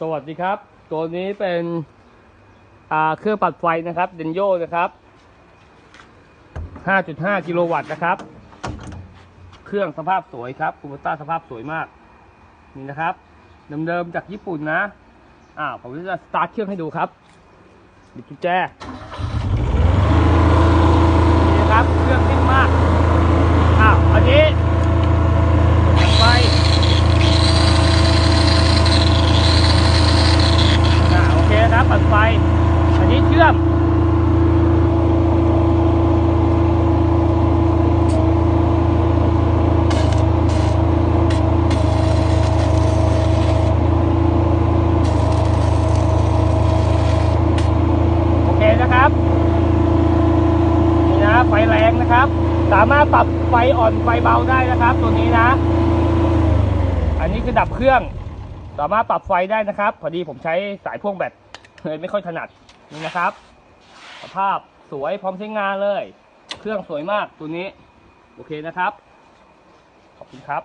สวัสดีครับ ตัวนี้เป็นเครื่องปัดไฟนะครับเดนโยนะครับ 5.5 กิโลวัตต์นะครับ เครื่องสภาพสวยครับคูโบต้าสภาพสวยมาก นี่นะครับเดิมๆจากญี่ปุ่นนะ อ่าผมจะสตาร์ทเครื่องให้ดูครับ บิดกุญแจ นี่นะครับ เครื่องนิ่มมาก อ้าวอันนี้ปัดไฟ อ่าโอเค นะครับปัดไฟ อันนี้เชื่อม โอเคนะครับ นี่นะ ไฟแรงนะครับ สามารถปรับไฟอ่อนไฟเบาได้นะครับ ตัวนี้นะ อันนี้คือดับเครื่องสามารถปรับไฟได้นะครับ พอดีผมใช้สายพ่วงแบต เลยไม่ค่อยถนัดนี่นะครับ สภาพสวยพร้อมใช้งานเลย เครื่องสวยมากตัวนี้ โอเคนะครับ ขอบคุณครับ